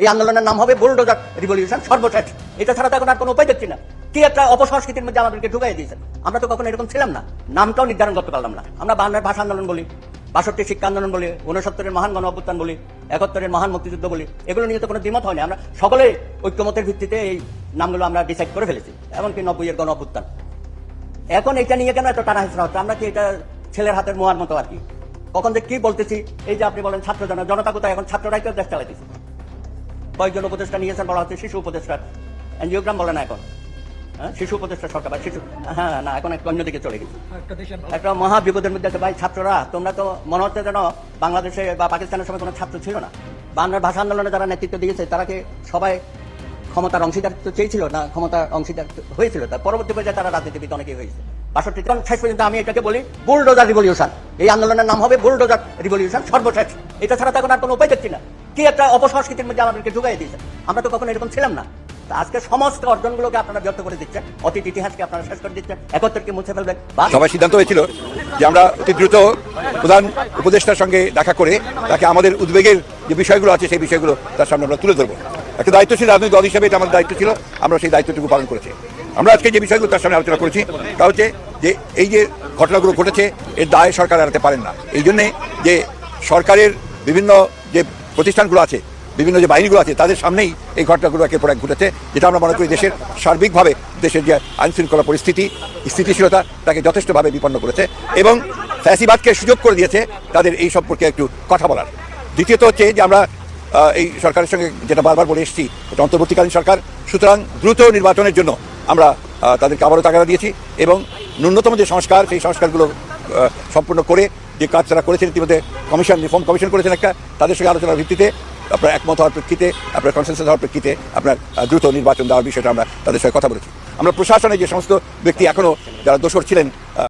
এই আন্দোলনের নাম হবে বুলডোজার রিভলিউশন সর্বশেষ এটা ছাড়া তো এখন আর কোনো উপায় দেখছি না। কি একটা অপসংস্কৃতির মধ্যে আমাদেরকে ঢুকাই দিয়েছেন? আমরা তো কখনো এরকম ছিলাম না। নামটাও নির্ধারণ করতে পারলাম না। আমরা বাংলার ভাষা আন্দোলন বলি, বাষট্টি শিক্ষা আন্দোলন বলি উনসত্তরের মহান গণ অভ্যুত্থান বলি, একাত্তরের মহান মুক্তিযুদ্ধ বলি, এগুলো নিয়ে তো কোনো দ্বিমত হয়নি। আমরা সকলে ঐক্যমতের ভিত্তিতে এই নামগুলো আমরা ডিসাইড করে ফেলেছি, এমনকি নব্বইয়ের গণ অভ্যুত্থান। এখন এটা নিয়ে কেন এত টানা হেসরা হচ্ছে? আমরা কি এটা ছেলের হাতের মোয়ার মতো আর কি? কখন যে কি বলতেছি, এই যে আপনি বলেন ছাত্র জন জনতা কোথায়? এখন ছাত্ররাই তো দেশ চালাইতেছে। কয়েকজন উপদেষ্টা নিয়েছেন বলা হচ্ছে শিশু উপদেষ্টা। এনজিওগ্রাম বলে না এখন। হ্যাঁ শিশু উপদেষ্টা সরকার বা শিশু হ্যাঁ না এখন একটু অন্যদিকে চলে গেছে। একটা মহা বিপদের মধ্যে আছে। ভাই ছাত্ররা তোমরা তো মনে হচ্ছে যেন বাংলাদেশে বা পাকিস্তানের সময় কোনো ছাত্র ছিল না। বাংলার ভাষা আন্দোলনে যারা নেতৃত্ব দিয়েছে তারা কি সবাই ক্ষমতার অংশীদারিত্ব চেয়েছিল না ক্ষমতার অংশীদারিত্ব হয়েছিল? তার পরবর্তী পর্যায়ে তারা রাজনীতিবিদ অনেকেই হয়েছে। বাষট্টি কারণ শেষ পর্যন্ত আমি এটাকে বলি বুলডোজার রিভলিউশন। এই আন্দোলনের নাম হবে বুলডোজার রিভলিউশন সর্বশেষ। এটা ছাড়া তো এখন আর কোনো উপায় দেখছি না। কি একটা অপসংস্কৃতির মধ্যে আমাদেরকে ঢুকাই দিয়েছেন আমরা তো কখনো এরকম ছিলাম না। আজকে সমস্ত অর্জনগুলোকে আপনারা ব্যর্থ করে দিচ্ছেন। অতীত ইতিহাসকে আপনারা শেষ করে দিচ্ছেন। একত্রকে মুছে ফেলবেন। সবাই সিদ্ধান্ত হয়েছিল যে আমরা অতি দ্রুত প্রধান উপদেষ্টার সঙ্গে দেখা করে তাকে আমাদের উদ্বেগের যে বিষয়গুলো আছে সেই বিষয়গুলো তার সামনে আমরা তুলে ধরবো। একটা দায়িত্বশীল রাজনৈতিক দল হিসেবে এটা আমাদের দায়িত্ব ছিল। আমরা সেই দায়িত্বটুকু পালন করেছি। আমরা আজকে যে বিষয়গুলো তার সামনে আলোচনা করেছি তা হচ্ছে যে এই যে ঘটনাগুলো ঘটেছে, এর দায় সরকার এড়াতে পারেন না। এই জন্যে যে সরকারের বিভিন্ন যে প্রতিষ্ঠানগুলো আছে, বিভিন্ন যে বাহিনীগুলো আছে, তাদের সামনেই এই ঘটনাগুলো একের পর এক ঘটেছে, যেটা আমরা মনে করি দেশের সার্বিকভাবে দেশের যে আইন শৃঙ্খলা পরিস্থিতি, স্থিতিশীলতা, তাকে যথেষ্টভাবে বিপন্ন করেছে এবং ফ্যাসিবাদকে সুযোগ করে দিয়েছে তাদের এই সম্পর্কে একটু কথা বলার। দ্বিতীয়ত হচ্ছে যে আমরা এই সরকারের সঙ্গে যেটা বারবার বলে এসেছি, এটা অন্তর্বর্তীকালীন সরকার, সুতরাং দ্রুত নির্বাচনের জন্য আমরা তাদেরকে আবারও তাগাদা দিয়েছি এবং ন্যূনতম যে সংস্কার, সেই সংস্কারগুলো সম্পূর্ণ করে যে কাজ তারা করেছেন, ইতিমধ্যে কমিশন, রিফর্ম কমিশন করেছেন একটা, তাদের সঙ্গে আলোচনার ভিত্তিতে, আপনার একমত হওয়ার প্রেক্ষিতে, আপনার কনসেন্সাস হওয়ার প্রেক্ষিতে, আপনার দ্রুত নির্বাচন দেওয়ার বিষয়টা আমরা তাদের সঙ্গে কথা বলেছি। আমরা প্রশাসনে যে সমস্ত ব্যক্তি এখনও যারা দোষর ছিলেন